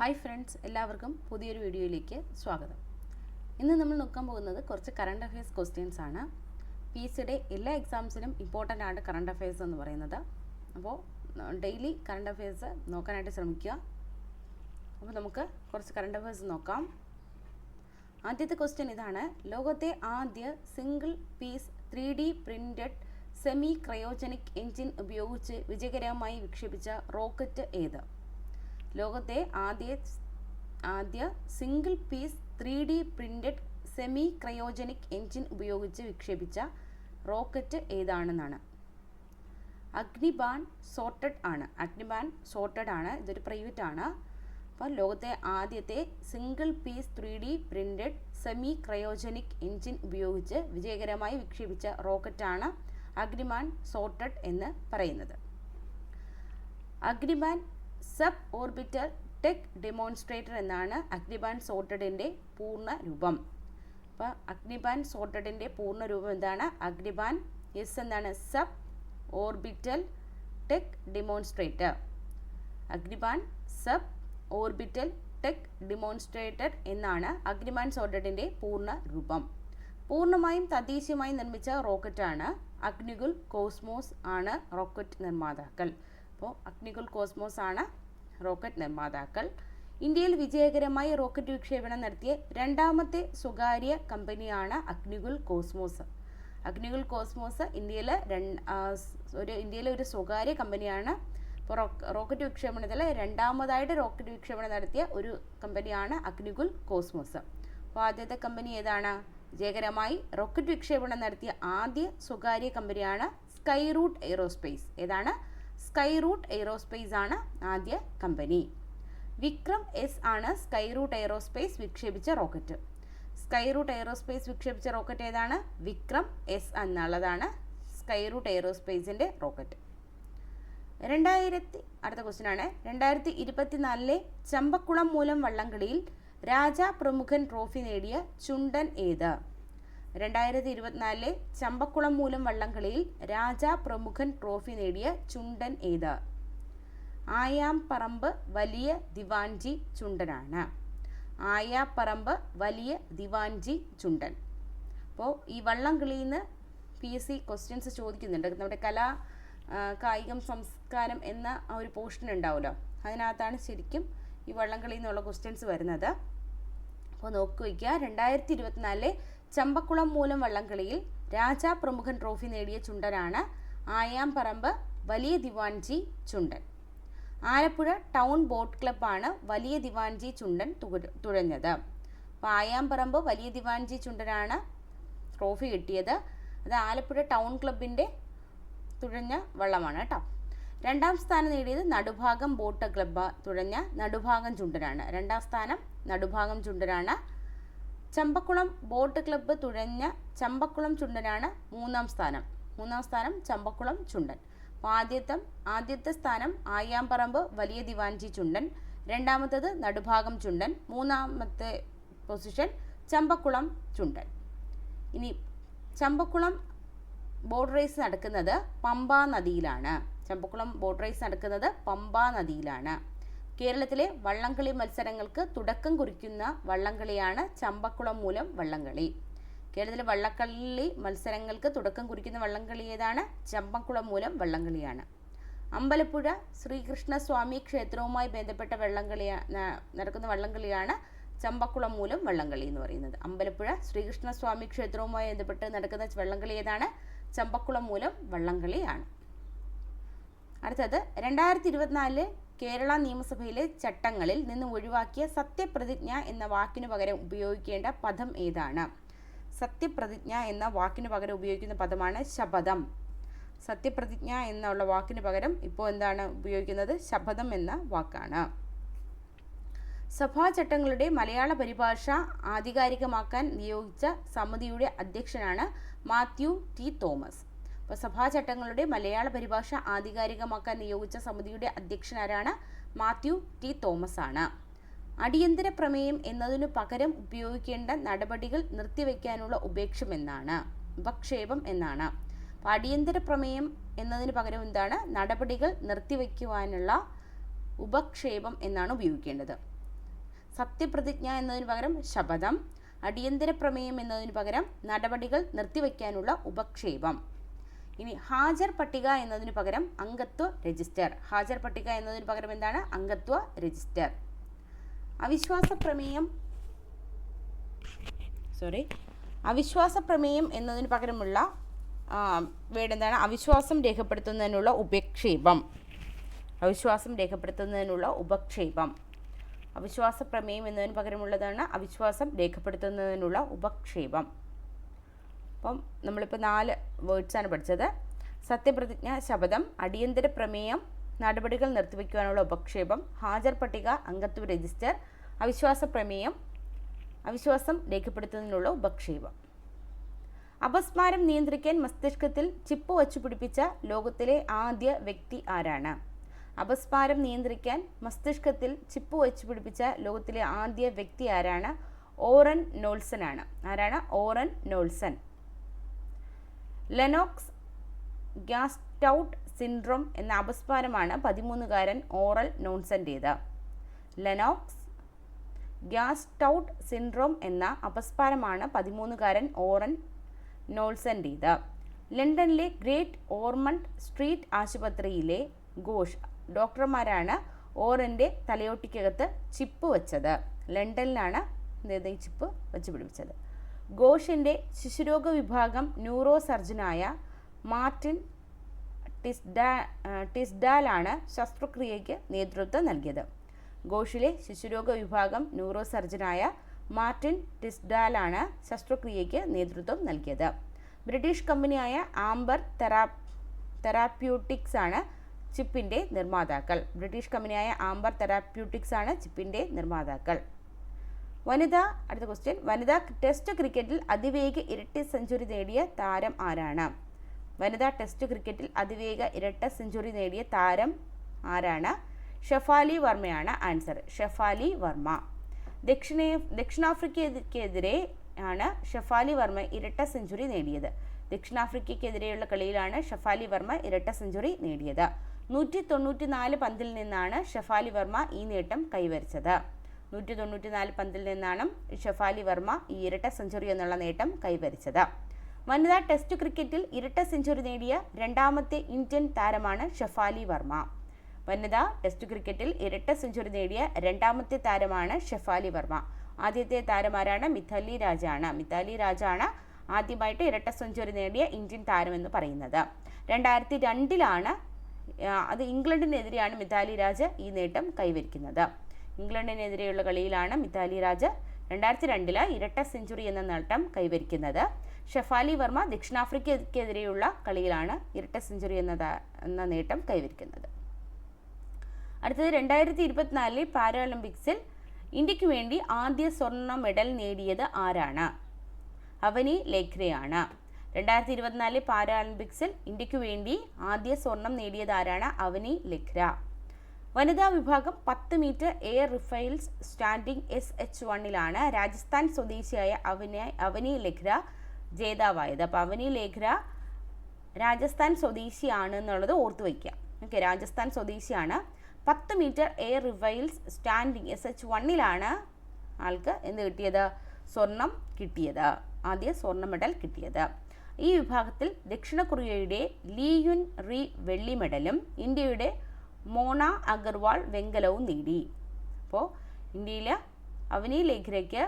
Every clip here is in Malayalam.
ഹായ് ഫ്രണ്ട്സ് എല്ലാവർക്കും പുതിയൊരു വീഡിയോയിലേക്ക് സ്വാഗതം. ഇന്ന് നമ്മൾ നോക്കാൻ പോകുന്നത് കുറച്ച് കറണ്ട് അഫയേഴ്സ് ക്വസ്റ്റ്യൻസ് ആണ്. പി സിയുടെ എല്ലാ എക്സാംസിനും ഇമ്പോർട്ടന്റ് ആണ് കറണ്ട് അഫയേഴ്സ് എന്ന് പറയുന്നത്. അപ്പോൾ ഡെയിലി കറണ്ട് അഫയേഴ്സ് നോക്കാനായിട്ട് ശ്രമിക്കുക. അപ്പോൾ നമുക്ക് കുറച്ച് കറണ്ട് അഫയേഴ്സ് നോക്കാം. ആദ്യത്തെ ക്വസ്റ്റ്യൻ ഇതാണ്. ലോകത്തെ ആദ്യ single piece three D printed semi cryogenic engine ഉപയോഗിച്ച് വിജയകരമായി വിക്ഷേപിച്ച റോക്കറ്റ് ഏത്? ലോകത്തെ ആദ്യ ആദ്യ single piece three D printed semi cryogenic engine ഉപയോഗിച്ച് വിക്ഷേപിച്ച റോക്കറ്റ് ഏതാണെന്നാണ്. അഗ്നിബാൻ സോർട്ടഡ് ആണ്. അഗ്നിബാൻ സോർട്ടഡ് ആണ്. ഇതൊരു പ്രൈവറ്റ് ആണ്. അപ്പോൾ ലോകത്തെ ആദ്യത്തെ single piece three D printed semi cryogenic engine ഉപയോഗിച്ച് വിജയകരമായി വിക്ഷേപിച്ച റോക്കറ്റാണ് അഗ്നിമാൻ സോർട്ടഡ് എന്ന് പറയുന്നത്. Agnibaan sub orbital tech demonstrator എന്നാണ് അഗ്നിബാൻ സോർട്ടഡിന്റെ പൂർണ രൂപം. അപ്പോൾ അഗ്നിബാൻ സോർട്ടഡിന്റെ പൂർണ രൂപം എന്താണ്? അഗ്നിബാൻ എസ് എന്നാണ് sub orbital tech demonstrator. Agnibaan sub orbital tech demonstrator എന്നാണ് അഗ്നിബാൻ സോർട്ടഡിന്റെ പൂർണ രൂപം. പൂർണമായും തദ്ദേശീയമായി നിർമ്മിച്ച റോക്കറ്റാണ് അഗ്നികുൽ കോസ്മോസ് ആണ് റോക്കറ്റ് നിർമ്മാതാക്കൾ. അപ്പോൾ അഗ്നികുൽ കോസ്മോസ് ആണ് റോക്കറ്റ് നിർമ്മാതാക്കൾ. ഇന്ത്യയിൽ വിജയകരമായി റോക്കറ്റ് വിക്ഷേപണം നടത്തിയ രണ്ടാമത്തെ സ്വകാര്യ കമ്പനിയാണ് അഗ്നികുൽ കോസ്മോസ്. അഗ്നികുൽ കോസ്മോസ് ഇന്ത്യയിലെ ഒരു ഇന്ത്യയിലെ ഒരു സ്വകാര്യ കമ്പനിയാണ്. ഇപ്പോൾ റോക്കറ്റ് വിക്ഷേപണത്തിൽ രണ്ടാമതായിട്ട് റോക്കറ്റ് വിക്ഷേപണം നടത്തിയ ഒരു കമ്പനിയാണ് അഗ്നികുൽ കോസ്മോസ്. അപ്പോൾ ആദ്യത്തെ കമ്പനി ഏതാണ്? വിജയകരമായി റോക്കറ്റ് വിക്ഷേപണം നടത്തിയ ആദ്യ സ്വകാര്യ കമ്പനിയാണ് സ്കൈ റൂട്ട് എയ്റോസ്പേസ്. ഏതാണ്? സ്കൈ റൂട്ട് എയ്റോസ്പേസ് ആണ് ആദ്യ കമ്പനി വിക്രം എസ് ആണ് സ്കൈ റൂട്ട് എയ്റോസ്പേസ് വിക്ഷേപിച്ച റോക്കറ്റ് സ്കൈ റൂട്ട് എയ്റോസ്പേസ് വിക്ഷേപിച്ച റോക്കറ്റ് ഏതാണ്? വിക്രം എസ് എന്നുള്ളതാണ് സ്കൈ റൂട്ട് എയ്റോസ്പേസിന്റെ റോക്കറ്റ് രണ്ടായിരത്തി അടുത്ത ക്വസ്റ്റ്യൻ ആണ്. രണ്ടായിരത്തി ഇരുപത്തിനാലിലെ ചമ്പക്കുളം മൂലം വള്ളംകളിയിൽ രാജാ പ്രമുഖൻ ട്രോഫി നേടിയ ചുണ്ടൻ ഏത്? രണ്ടായിരത്തി ഇരുപത്തിനാലിലെ ചമ്പക്കുളം മൂലം വള്ളംകളിയിൽ രാജ പ്രമുഖൻ ട്രോഫി നേടിയ ചുണ്ടൻ ഏത്? ആയാംപറമ്പ് വലിയ ദിവാൻജി ചുണ്ടനാണ്. ആയാപ്പറമ്പ് വലിയ ദിവാൻജി ചുണ്ടൻ. അപ്പോൾ ഈ വള്ളംകളിയിൽ നിന്ന് പി എസ് സി ക്വസ്റ്റ്യൻസ് ചോദിക്കുന്നുണ്ട്. നമ്മുടെ കലാ കായികം സംസ്കാരം എന്ന ആ ഒരു പോർഷൻ ഉണ്ടാവുമല്ലോ. അതിനകത്താണ് ശരിക്കും ഈ വള്ളംകളിയിൽ നിന്നുള്ള ക്വസ്റ്റ്യൻസ് വരുന്നത്. അപ്പോൾ നോക്കി വയ്ക്കുക. രണ്ടായിരത്തി ഇരുപത്തിനാലിലെ ചമ്പക്കുളം മൂലം വള്ളംകളിയിൽ രാജാ പ്രമുഖൻ ട്രോഫി നേടിയ ചുണ്ടനാണ് ആയാംപറമ്പ് വലിയ ദിവാൻജി ചുണ്ടൻ. ആലപ്പുഴ ടൗൺ ബോട്ട് ക്ലബ്ബാണ് വലിയ ദിവാൻജി ചുണ്ടൻ തുഴഞ്ഞത്. അപ്പോൾ ആയാംപറമ്പ് വലിയ ദിവാൻജി ചുണ്ടനാണ് ട്രോഫി കിട്ടിയത്. അത് ആലപ്പുഴ ടൗൺ ക്ലബിന്റെ തുഴഞ്ഞ വള്ളമാണ് കേട്ടോ. രണ്ടാം സ്ഥാനം നേടിയത് നടുഭാഗം ബോട്ട് ക്ലബ്ബ് തുഴഞ്ഞ നടുഭാഗം ചുണ്ടനാണ്. രണ്ടാം സ്ഥാനം നടുഭാഗം ചുണ്ടനാണ് ചമ്പക്കുളം ബോട്ട് ക്ലബ്ബ് തുഴഞ്ഞ ചമ്പക്കുളം ചുണ്ടനാണ് മൂന്നാം സ്ഥാനം. മൂന്നാം സ്ഥാനം ചമ്പക്കുളം ചുണ്ടൻ. അപ്പോൾ ആദ്യത്തെ ആദ്യത്തെ സ്ഥാനം ആയാമ്പറമ്പ് വലിയ ദിവാൻജി ചുണ്ടൻ. രണ്ടാമത്തേത് നടുഭാഗം ചുണ്ടൻ. മൂന്നാമത്തെ പൊസിഷൻ ചമ്പക്കുളം ചുണ്ടൻ. ഇനി ചമ്പക്കുളം ബോട്ട് റേസ് നടക്കുന്നത് പമ്പാ നദിയിലാണ്. ചമ്പക്കുളം ബോട്ട് റേസ് നടക്കുന്നത് പമ്പാ നദിയിലാണ്. കേരളത്തിലെ വള്ളംകളി മത്സരങ്ങൾക്ക് തുടക്കം കുറിക്കുന്ന വള്ളംകളിയാണ് ചമ്പക്കുളം മൂലം വള്ളംകളി. കേരളത്തിലെ വള്ളക്കളി മത്സരങ്ങൾക്ക് തുടക്കം കുറിക്കുന്ന വള്ളംകളി ഏതാണ്? ചമ്പക്കുളം മൂലം വള്ളംകളിയാണ്. അമ്പലപ്പുഴ ശ്രീകൃഷ്ണസ്വാമി ക്ഷേത്രവുമായി ബന്ധപ്പെട്ട വള്ളംകളി നടക്കുന്ന വള്ളംകളിയാണ് ചമ്പക്കുളം മൂലം വള്ളംകളി എന്ന് പറയുന്നത്. അമ്പലപ്പുഴ ശ്രീകൃഷ്ണസ്വാമി ക്ഷേത്രവുമായി ബന്ധപ്പെട്ട് നടക്കുന്ന വള്ളംകളി ഏതാണ്? ചമ്പക്കുളം മൂലം വള്ളംകളിയാണ്. അടുത്തത് രണ്ടായിരത്തി ഇരുപത്തിനാലിൽ കേരള നിയമസഭയിലെ ചട്ടങ്ങളിൽ നിന്ന് ഒഴിവാക്കിയ സത്യപ്രതിജ്ഞ എന്ന വാക്കിനു പകരം ഉപയോഗിക്കേണ്ട പദം ഏതാണ്? സത്യപ്രതിജ്ഞ എന്ന വാക്കിനു പകരം ഉപയോഗിക്കുന്ന പദമാണ് ശപഥം. സത്യപ്രതിജ്ഞ എന്നുള്ള വാക്കിന് പകരം ഇപ്പോൾ എന്താണ് ഉപയോഗിക്കുന്നത്? ശപഥം എന്ന വാക്കാണ്. സഭാ ചട്ടങ്ങളുടെ മലയാള പരിഭാഷ ആധികാരികമാക്കാൻ നിയോഗിച്ച സമിതിയുടെ അധ്യക്ഷനാണ് മാത്യു ടി തോമസ്. സഭാചട്ടങ്ങളുടെ മലയാള പരിഭാഷ ആധികാരികമാക്കാൻ നിയോഗിച്ച സമിതിയുടെ അധ്യക്ഷനാരാണ് മാത്യു ടി. തോമസ് ആണ് അടിയന്തര പ്രമേയം എന്നതിനു പകരം ഉപയോഗിക്കേണ്ട നടപടികൾ നിർത്തിവെക്കാനുള്ള ഉപേക്ഷം എന്നാണ്. ഉപക്ഷേപം എന്നാണ്. അടിയന്തര പ്രമേയം എന്നതിന് പകരം എന്താണ്? നടപടികൾ നിർത്തിവെക്കുവാനുള്ള ഉപക്ഷേപം എന്നാണ് ഉപയോഗിക്കേണ്ടത്. സത്യപ്രതിജ്ഞ എന്നതിന് പകരം ശപഥം. അടിയന്തര പ്രമേയം എന്നതിന് പകരം നടപടികൾ നിർത്തിവെക്കാനുള്ള ഉപക്ഷേപം. ഇനി ഹാജർ പട്ടിക എന്നതിന് പകരം അംഗത്വ രജിസ്റ്റർ. ഹാജർ പട്ടിക എന്നതിന് പകരം എന്താണ്? അംഗത്വ രജിസ്റ്റർ. അവിശ്വാസ പ്രമേയം സോറി അവിശ്വാസ പ്രമേയം എന്നതിന് പകരമുള്ള വേർഡ് എന്താണ്? അവിശ്വാസം രേഖപ്പെടുത്തുന്നതിനുള്ള ഉപക്ഷേപം. അവിശ്വാസം രേഖപ്പെടുത്തുന്നതിനുള്ള ഉപക്ഷേപം. അവിശ്വാസ പ്രമേയം എന്നതിന് പകരമുള്ളതാണ് അവിശ്വാസം രേഖപ്പെടുത്തുന്നതിനുള്ള ഉപക്ഷേപം. അപ്പം നമ്മളിപ്പോൾ നാല് വേർഡ്സാണ് പഠിച്ചത്. സത്യപ്രതിജ്ഞ ശപഥം അടിയന്തര പ്രമേയം നടപടികൾ നിർത്തിവെക്കുവാനുള്ള ഉപക്ഷേപം ഹാജർ പട്ടിക അംഗത്വ രജിസ്റ്റർ അവിശ്വാസ പ്രമേയം അവിശ്വാസം രേഖപ്പെടുത്തുന്നതിനുള്ള ഉപക്ഷേപം. അപസ്മാരം നിയന്ത്രിക്കാൻ മസ്തിഷ്കത്തിൽ ചിപ്പ് വച്ചു പിടിപ്പിച്ച ലോകത്തിലെ ആദ്യ വ്യക്തി ആരാണ്? അപസ്മാരം നിയന്ത്രിക്കാൻ മസ്തിഷ്കത്തിൽ ചിപ്പ് വച്ചു പിടിപ്പിച്ച ലോകത്തിലെ ആദ്യ വ്യക്തി ആരാണ്? ഓറൻ നോൾസൺ ആണ്. ആരാണ്? ഓറൻ നോൾസൺ. ലെനോക്സ് ഗ്യാസ്റ്റൗട്ട് സിൻഡ്രോം എന്ന അപസ്മാരമാണ് പതിമൂന്നുകാരൻ ഓറൽ നോൺസന്റേത്. ലെനോക്സ് ഗ്യാസ്റ്റൗട്ട് സിൻഡ്രോം എന്ന അപസ്മാരമാണ് പതിമൂന്നുകാരൻ ഓറൻ നോൾസന്റേത് ലണ്ടനിലെ ഗ്രേറ്റ് ഓർമണ്ട് സ്ട്രീറ്റ് ആശുപത്രിയിലെ ഘോഷ് ഡോക്ടർമാരാണ് ഓറന്റെ തലയോട്ടിക്കകത്ത് ചിപ്പ് വെച്ചത്. ലണ്ടനിലാണ് ഈ ചിപ്പ് വെച്ച് പിടിപ്പിച്ചത്. ഘോഷിന്റെ ശിശുരോഗ വിഭാഗം ന്യൂറോ സർജനായ മാർട്ടിൻ ടിസ്ഡാ ടിസ്ഡാലാണ് ശസ്ത്രക്രിയയ്ക്ക് നേതൃത്വം നൽകിയത്. ഘോഷിലെ ശിശുരോഗ വിഭാഗം ന്യൂറോ സർജനായ മാർട്ടിൻ ടിസ്ഡാലാണ് ശസ്ത്രക്രിയയ്ക്ക് നേതൃത്വം നൽകിയത്. ബ്രിട്ടീഷ് കമ്പനിയായ ആംബർ തെറാ തെറാപ്യൂട്ടിക്സ് ആണ് ചിപ്പിന്റെ നിർമ്മാതാക്കൾ. ബ്രിട്ടീഷ് കമ്പനിയായ ആംബർ തെറാപ്യൂട്ടിക്സ് ആണ് ചിപ്പിന്റെ നിർമ്മാതാക്കൾ. വനിത അടുത്ത ക്വസ്റ്റ്യൻ വനിതാ ടെസ്റ്റ് ക്രിക്കറ്റിൽ അതിവേഗ ഇരട്ടി സെഞ്ചുറി നേടിയ താരം ആരാണ്? വനിതാ ടെസ്റ്റ് ക്രിക്കറ്റിൽ അതിവേഗ ഇരട്ട സെഞ്ചുറി നേടിയ താരം ആരാണ്? ഷെഫാലി വർമ്മയാണ് ആൻസർ ഷെഫാലി വർമ്മ. ദക്ഷിണേ ദക്ഷിണാഫ്രിക്കയ്ക്കെതിരെ ആണ് ഷെഫാലി വർമ്മ ഇരട്ട സെഞ്ചുറി നേടിയത്. ദക്ഷിണാഫ്രിക്കയ്ക്കെതിരെയുള്ള കളിയിലാണ് ഷെഫാലി വർമ്മ ഇരട്ട സെഞ്ചുറി നേടിയത്. നൂറ്റി തൊണ്ണൂറ്റി നാല് പന്തിൽ നിന്നാണ് ഷെഫാലി വർമ്മ ഈ നേട്ടം കൈവരിച്ചത്. നൂറ്റി തൊണ്ണൂറ്റി നാല് പന്തിൽ നിന്നാണ് ഷെഫാലി വർമ്മ ഈ ഇരട്ട സെഞ്ചുറി എന്നുള്ള നേട്ടം കൈവരിച്ചത്. വനിതാ ടെസ്റ്റ് ക്രിക്കറ്റിൽ ഇരട്ട സെഞ്ചുറി നേടിയ രണ്ടാമത്തെ ഇന്ത്യൻ താരമാണ് ഷെഫാലി വർമ്മ. വനിതാ ടെസ്റ്റ് ക്രിക്കറ്റിൽ ഇരട്ട സെഞ്ചുറി നേടിയ രണ്ടാമത്തെ താരമാണ് ഷെഫാലി വർമ്മ. ആദ്യത്തെ താരമാരാണ് മിഥാലി രാജാണ്. മിഥാലി രാജാണ് ആദ്യമായിട്ട് ഇരട്ട സെഞ്ചുറി നേടിയ ഇന്ത്യൻ താരമെന്ന് പറയുന്നത്. രണ്ടായിരത്തി രണ്ടിലാണ് അത് ഇംഗ്ലണ്ടിനെതിരെയാണ് മിഥാലി രാജ ഈ നേട്ടം കൈവരിക്കുന്നത്. ഇംഗ്ലണ്ടിനെതിരെയുള്ള കളിയിലാണ് മിതാലി രാജ രണ്ടായിരത്തി രണ്ടിൽ ഇരട്ട സെഞ്ചുറി എന്ന നേട്ടം കൈവരിക്കുന്നത്. ഷെഫാലി വർമ്മ ദക്ഷിണാഫ്രിക്കയ്ക്കെതിരെയുള്ള കളിയിലാണ് ഇരട്ട സെഞ്ചുറി എന്ന നേട്ടം കൈവരിക്കുന്നത്. അടുത്തത് രണ്ടായിരത്തി ഇരുപത്തിനാലിലെ പാരാഒളിമ്പിക്സിൽ ഇന്ത്യയ്ക്ക് വേണ്ടി ആദ്യ സ്വർണ മെഡൽ നേടിയത് ആരാണ്? അവനി ലേഖ്രയാണ്. രണ്ടായിരത്തി ഇരുപത്തിനാലിലെ പാരാഒളിമ്പിക്സിൽ ഇന്ത്യയ്ക്ക് വേണ്ടി ആദ്യ സ്വർണം നേടിയത് ആരാണ്? അവനി ലെഖ്ര. വനിതാ വിഭാഗം പത്ത് metre air rifles standing S H വണ്ണിലാണ് Rajasthan സ്വദേശിയായ അവനി അവനി ലെഖ്ര ജേതാവായത്. അപ്പോൾ അവനി ലേഖ്ര രാജസ്ഥാൻ സ്വദേശിയാണ് എന്നുള്ളത് ഓർത്തു വയ്ക്കുക. ഓക്കെ രാജസ്ഥാൻ സ്വദേശിയാണ്. പത്ത് metre air rifles standing S H വണ്ണിലാണ് ആൾക്ക് എന്ത് കിട്ടിയത്? സ്വർണം കിട്ടിയത്. ആദ്യ സ്വർണ മെഡൽ കിട്ടിയത്. ഈ വിഭാഗത്തിൽ ദക്ഷിണ കൊറിയയുടെ ലീയുൻ റി വെള്ളി മെഡലും ഇന്ത്യയുടെ മോണ അഗർവാൾ വെങ്കലവും നേടി. അപ്പോൾ ഇന്ത്യയിലെ അവനി ലേഖരയ്ക്ക്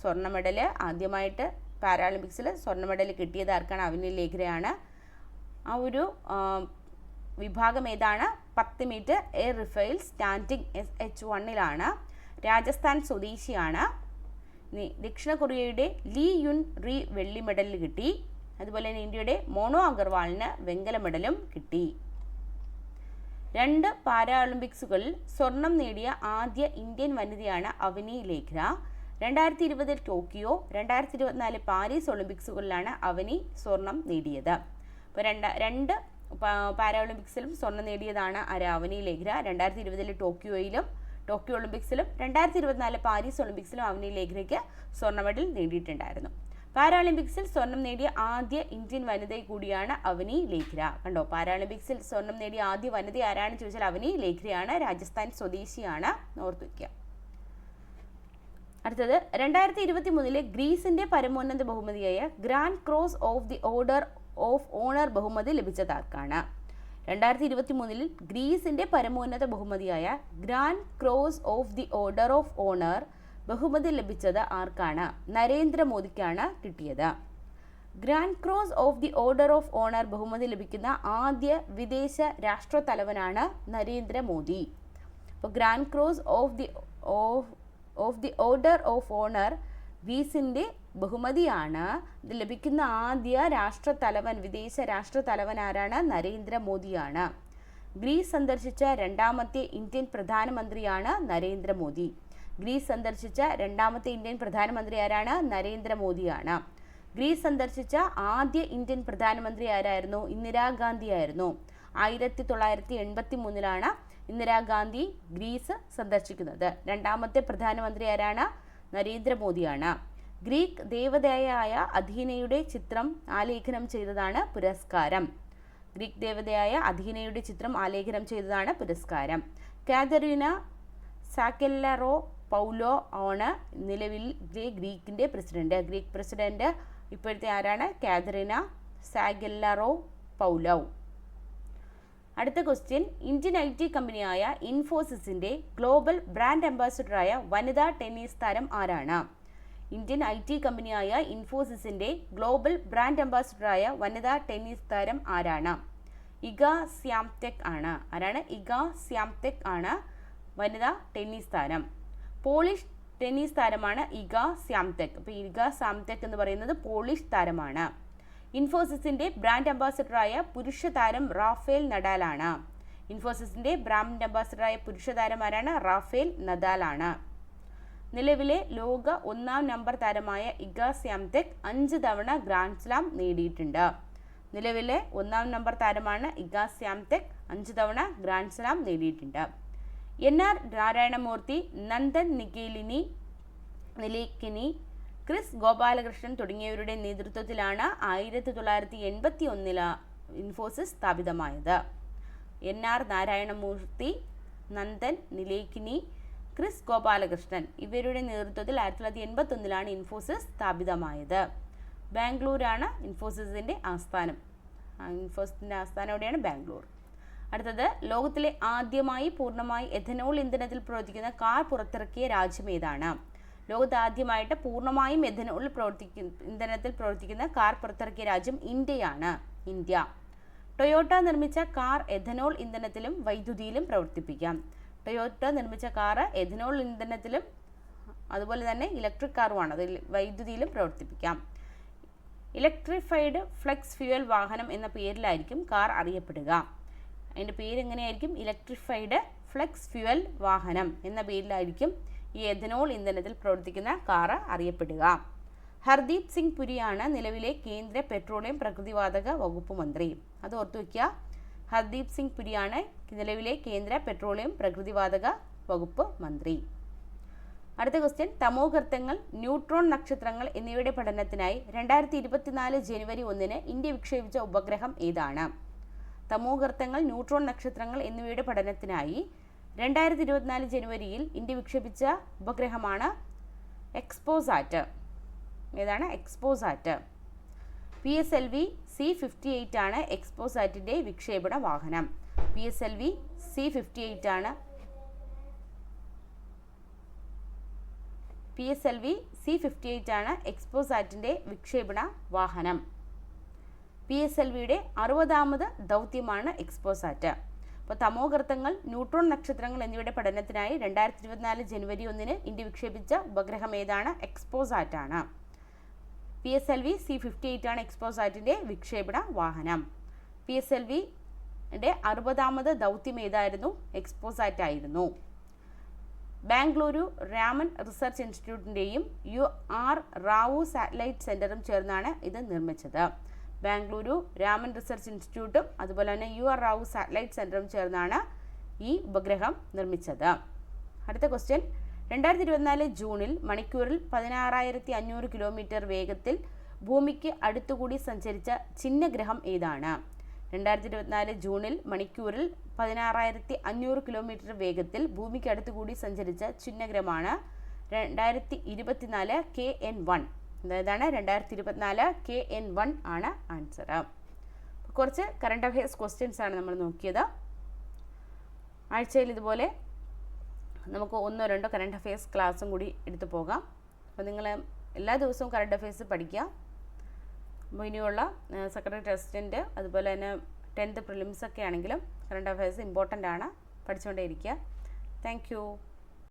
സ്വർണ മെഡൽ ആദ്യമായിട്ട് പാരാളിമ്പിക്സിൽ സ്വർണ മെഡൽ കിട്ടിയത് ആർക്കാണ്? അവനി ലേഖരയാണ്. ആ ഒരു വിഭാഗം ഏതാണ്? പത്ത് metre air rifle standing S H വണ്ണിലാണ്. Rajasthan സ്വദേശിയാണ്. ദക്ഷിണ കൊറിയയുടെ ലീ യുൻ റീ വെള്ളി മെഡൽ കിട്ടി. അതുപോലെ തന്നെ ഇന്ത്യയുടെ മോണോ അഗർവാളിന് വെങ്കല മെഡലും കിട്ടി. രണ്ട് പാരാഒളിമ്പിക്സുകളിൽ സ്വർണം നേടിയ ആദ്യ ഇന്ത്യൻ വനിതയാണ് അവനി ലേഖ്ര. രണ്ടായിരത്തി ഇരുപതിൽ ടോക്കിയോ രണ്ടായിരത്തി ഇരുപത്തിനാല് പാരീസ് ഒളിമ്പിക്സുകളിലാണ് അവനി സ്വർണം നേടിയത്. അപ്പോൾ രണ്ട് രണ്ട് പാരാഒളിമ്പിക്സിലും സ്വർണം നേടിയതാണ് ആര്? അവനി ലേഖ്ര. രണ്ടായിരത്തി ഇരുപതിൽ ടോക്കിയോയിലും ടോക്കിയോ ഒളിമ്പിക്സിലും രണ്ടായിരത്തി ഇരുപത്തിനാല് പാരീസ് ഒളിമ്പിക്സിലും അവനി ലേഖ്രയ്ക്ക് സ്വർണ മെഡൽ നേടിയിട്ടുണ്ടായിരുന്നു. പാരാളിമ്പിക്സിൽ സ്വർണം നേടിയ ആദ്യ ഇന്ത്യൻ വനിത കൂടിയാണ് അവനി ലേഖ്ര. കണ്ടോ പാരാളിമ്പിക്സിൽ സ്വർണം നേടിയ ആദ്യ വനിത ആരാണെന്ന് ചോദിച്ചാൽ അവനി ലേഖ്രയാണ്. രാജസ്ഥാൻ സ്വദേശിയാണ്. ഓർത്തു വയ്ക്കുക അടുത്തത് രണ്ടായിരത്തി ഇരുപത്തി മൂന്നിലെ ഗ്രീസിന്റെ പരമോന്നത ബഹുമതിയായ grand cross of the order of honour ബഹുമതി ലഭിച്ചത് ആർക്കാണ്? രണ്ടായിരത്തി ഇരുപത്തി മൂന്നിൽ ഗ്രീസിന്റെ പരമോന്നത ബഹുമതിയായ grand cross of the order of honour ബഹുമതി ലഭിച്ചത് ആർക്കാണ്? നരേന്ദ്രമോദിക്കാണ് കിട്ടിയത്. Grand cross of the order of honour ബഹുമതി ലഭിക്കുന്ന ആദ്യ വിദേശ രാഷ്ട്രത്തലവനാണ് നരേന്ദ്രമോദി. അപ്പോൾ grand cross of the of of the order of owner വീസിന്റെ ബഹുമതിയാണ്. ഇത് ലഭിക്കുന്ന ആദ്യ രാഷ്ട്രത്തലവൻ വിദേശ രാഷ്ട്രത്തലവൻ ആരാണ്? നരേന്ദ്രമോദിയാണ്. ഗ്രീസ് സന്ദർശിച്ച രണ്ടാമത്തെ ഇന്ത്യൻ പ്രധാനമന്ത്രിയാണ് നരേന്ദ്രമോദി. ഗ്രീസ് സന്ദർശിച്ച രണ്ടാമത്തെ ഇന്ത്യൻ പ്രധാനമന്ത്രി ആരാണ്? നരേന്ദ്രമോദിയാണ്. ഗ്രീസ് സന്ദർശിച്ച ആദ്യ ഇന്ത്യൻ പ്രധാനമന്ത്രി ആരായിരുന്നു? ഇന്ദിരാഗാന്ധി ആയിരുന്നു. ആയിരത്തി തൊള്ളായിരത്തി എൺപത്തി മൂന്നിലാണ് ഇന്ദിരാഗാന്ധി ഗ്രീസ് സന്ദർശിക്കുന്നത്. രണ്ടാമത്തെ പ്രധാനമന്ത്രി ആരാണ്? നരേന്ദ്രമോദിയാണ്. ഗ്രീക്ക് ദേവതയായ അധീനയുടെ ചിത്രം ആലേഖനം ചെയ്തതാണ് പുരസ്കാരം. ഗ്രീക്ക് ദേവതയായ അധീനയുടെ ചിത്രം ആലേഖനം ചെയ്തതാണ് പുരസ്കാരം. കാതറീന സാക്കെല്ലറോ പൗലോ ആണ് നിലവിൽ ഗ്രീക്കിന്റെ പ്രസിഡന്റ് ഗ്രീക്ക് പ്രസിഡന്റ് ഇപ്പോഴത്തെ ആരാണ്? Katerina Sakellaropoulou. അടുത്ത ക്വസ്റ്റ്യൻ ഇന്ത്യൻ ഐ ടി കമ്പനിയായ ഇൻഫോസിസിന്റെ ഗ്ലോബൽ ബ്രാൻഡ് അംബാസിഡറായ വനിതാ ടെന്നീസ് താരം ആരാണ്? ഇന്ത്യൻ ഐ ടി കമ്പനിയായ ഇൻഫോസിസിന്റെ ഗ്ലോബൽ ബ്രാൻഡ് അംബാസിഡറായ വനിതാ ടെന്നീസ് താരം ആരാണ്? ഇഗ സ്യാംതെക് ആണ്. ആരാണ്? ഇഗ സ്യാംതെക് ആണ് വനിതാ ടെന്നീസ് താരം. പോളിഷ് ടെന്നീസ് താരമാണ് ഇഗ സ്യാംതെക്. അപ്പോൾ ഇഗ സാംതെക് എന്ന് പറയുന്നത് പോളിഷ് താരമാണ്. ഇൻഫോസിസിന്റെ ബ്രാൻഡ് അംബാസിഡറായ പുരുഷ താരം റാഫേൽ നഡാലാണ്. ഇൻഫോസിസിന്റെ ബ്രാൻഡ് അംബാസിഡറായ പുരുഷ താരം ആരാണ്? റാഫേൽ നദാലാണ്. നിലവിലെ ലോക ഒന്നാം നമ്പർ താരമായ ഇഗ സ്യാംതെക് അഞ്ച് തവണ ഗ്രാൻഡ് സ്ലാം നേടിയിട്ടുണ്ട്. നിലവിലെ ഒന്നാം നമ്പർ താരമാണ് ഇഗ സ്യാംതെക് അഞ്ച് തവണ ഗ്രാൻഡ് സ്ലാം നേടിയിട്ടുണ്ട്. എൻ ആർ നാരായണമൂർത്തി നന്ദൻ നിഖിലിനി നിലേക്കിനി ക്രിസ് ഗോപാലകൃഷ്ണൻ തുടങ്ങിയവരുടെ നേതൃത്വത്തിലാണ് ആയിരത്തി തൊള്ളായിരത്തി എൺപത്തി ഒന്നിൽ ഇൻഫോസിസ് സ്ഥാപിതമായത്. എൻ ആർ നാരായണമൂർത്തി നന്ദൻ നിലേക്കിനി ക്രിസ് ഗോപാലകൃഷ്ണൻ ഇവരുടെ നേതൃത്വത്തിൽ ആയിരത്തി തൊള്ളായിരത്തി എൺപത്തി ഒന്നിലാണ് ഇൻഫോസിസ് സ്ഥാപിതമായത് ബാംഗ്ലൂരാണ് ഇൻഫോസിസിന്റെ ആസ്ഥാനം ഇൻഫോസിസിന്റെ ആസ്ഥാനം എവിടെയാണ്? ബാംഗ്ലൂർ. അടുത്തത് ലോകത്തിലെ ആദ്യമായി പൂർണമായി എഥനോൾ ഇന്ധനത്തിൽ പ്രവർത്തിക്കുന്ന കാർ പുറത്തിറക്കിയ രാജ്യം ഏതാണ്? ലോകത്ത് ആദ്യമായിട്ട് പൂർണമായും എഥനോൾ പ്രവർത്തിക്കുന്ന ഇന്ധനത്തിൽ പ്രവർത്തിക്കുന്ന കാർ പുറത്തിറക്കിയ രാജ്യം ഇന്ത്യയാണ് ഇന്ത്യ. ടൊയോട്ട നിർമ്മിച്ച കാർ എഥനോൾ ഇന്ധനത്തിലും വൈദ്യുതിയിലും പ്രവർത്തിപ്പിക്കാം. ടൊയോട്ട നിർമ്മിച്ച കാർ എഥനോൾ ഇന്ധനത്തിലും അതുപോലെ തന്നെ ഇലക്ട്രിക് കാറുമാണ് അത് വൈദ്യുതിയിലും പ്രവർത്തിപ്പിക്കാം. ഇലക്ട്രിഫൈഡ് ഫ്ലെക്സ് ഫ്യൂവൽ വാഹനം എന്ന പേരിലായിരിക്കും കാർ അറിയപ്പെടുക. അതിന്റെ പേര് എങ്ങനെയായിരിക്കും? ഇലക്ട്രിഫൈഡ് ഫ്ലെക്സ് ഫ്യുവൽ വാഹനം എന്ന പേരിലായിരിക്കും ഈ എഥനോൾ ഇന്ധനത്തിൽ പ്രവർത്തിക്കുന്ന കാറ് അറിയപ്പെടുക. ഹർദീപ് സിംഗ് പുരിയാണ് നിലവിലെ കേന്ദ്ര പെട്രോളിയം പ്രകൃതിവാതക വകുപ്പ് മന്ത്രി. അത് ഓർത്തു വയ്ക്കുക ഹർദീപ് സിംഗ് പുരിയാണ് നിലവിലെ കേന്ദ്ര പെട്രോളിയം പ്രകൃതിവാതക വകുപ്പ് മന്ത്രി. അടുത്ത ക്വസ്റ്റ്യൻ തമോഗർത്തങ്ങൾ ന്യൂട്രോൺ നക്ഷത്രങ്ങൾ എന്നിവയുടെ പഠനത്തിനായി രണ്ടായിരത്തി ഇരുപത്തിനാല് ജനുവരി ഒന്നിന് ഇന്ത്യ വിക്ഷേപിച്ച ഉപഗ്രഹം ഏതാണ്? തമോഗർത്തങ്ങൾ ന്യൂട്രോൺ നക്ഷത്രങ്ങൾ എന്നിവയുടെ പഠനത്തിനായി രണ്ടായിരത്തി ഇരുപത്തിനാല് ജനുവരിയിൽ ഇന്ത്യ വിക്ഷേപിച്ച ഉപഗ്രഹമാണ് എക്സ്പോസാറ്റ്. ഏതാണ്? XPoSat. P S L V C fifty eight ആണ് എക്സ്പോസാറ്റിന്റെ വിക്ഷേപണ വാഹനം. P S L V C fifty eight ആണ് P S L V C fifty eight ആണ് എക്സ്പോസാറ്റിന്റെ വിക്ഷേപണ വാഹനം. പി എസ് എൽ വിയുടെ അറുപതാമത് ദൗത്യമാണ് എക്സ്പോസാറ്റ് അപ്പോൾ തമോഗർത്തങ്ങൾ ന്യൂട്രോൺ നക്ഷത്രങ്ങൾ എന്നിവയുടെ പഠനത്തിനായി രണ്ടായിരത്തി ഇരുപത്തിനാല് ജനുവരി ഒന്നിന് ഇന്ത്യ വിക്ഷേപിച്ച ഉപഗ്രഹം ഏതാണ്? എക്സ്പോസാറ്റാണ് P S L V C fifty eight ആണ് എക്സ്പോസാറ്റിന്റെ വിക്ഷേപണ വാഹനം. പി എസ് എൽ വിയുടെ അറുപതാമത് ദൗത്യം ഏതായിരുന്നു? എക്സ്പോസാറ്റ് ആയിരുന്നു. ബാംഗ്ലൂരു രാമൻ റിസർച്ച് ഇൻസ്റ്റിറ്റ്യൂട്ടിന്റെയും യു ആർ റാവു സാറ്റലൈറ്റ് സെന്ററും ചേർന്നാണ് ഇത് നിർമ്മിച്ചത്. ബാംഗ്ലൂരു രാമൻ റിസർച്ച് ഇൻസ്റ്റിറ്റ്യൂട്ടും അതുപോലെ തന്നെ യു ആർ റാവു സാറ്റലൈറ്റ് സെന്ററും ചേർന്നാണ് ഈ ഉപഗ്രഹം നിർമ്മിച്ചത്. അടുത്ത ക്വസ്റ്റ്യൻ രണ്ടായിരത്തി ഇരുപത്തിനാല് ജൂണിൽ മണിക്കൂറിൽ പതിനാറായിരത്തി അഞ്ഞൂറ് കിലോമീറ്റർ വേഗത്തിൽ ഭൂമിക്ക് അടുത്തുകൂടി സഞ്ചരിച്ച ചിഹ്നഗ്രഹം ഏതാണ്? രണ്ടായിരത്തി ഇരുപത്തിനാല് ജൂണിൽ മണിക്കൂറിൽ പതിനാറായിരത്തി അഞ്ഞൂറ് കിലോമീറ്റർ വേഗത്തിൽ ഭൂമിക്ക് അടുത്തുകൂടി സഞ്ചരിച്ച ചിഹ്നഗ്രഹമാണ് രണ്ടായിരത്തി ഇരുപത്തിനാല് കെ എൻ വൺ. അതായതാണ് രണ്ടായിരത്തി ഇരുപത്തിനാല് കെ എൻ വൺ ആണ് ആൻസർ. കുറച്ച് കറണ്ട് അഫയേഴ്സ് ക്വസ്റ്റ്യൻസ് ആണ് നമ്മൾ നോക്കിയത്. ആഴ്ചയിൽ ഇതുപോലെ നമുക്ക് ഒന്നോ രണ്ടോ കറണ്ട് അഫയേഴ്സ് ക്ലാസ്സും കൂടി എടുത്തു പോകാം. അപ്പോൾ നിങ്ങൾ എല്ലാ ദിവസവും കറണ്ട് അഫയേഴ്സ് പഠിക്കുക. അപ്പോൾ ഇനിയുള്ള സെക്രട്ടറി ടെസ്റ്റിന്റെ അതുപോലെ തന്നെ ടെൻത്ത് പ്രിലിംസ് ഒക്കെ ആണെങ്കിലും കറണ്ട് അഫയേഴ്സ് ഇമ്പോർട്ടന്റ് ആണ്. പഠിച്ചുകൊണ്ടേ ഇരിക്കുക താങ്ക്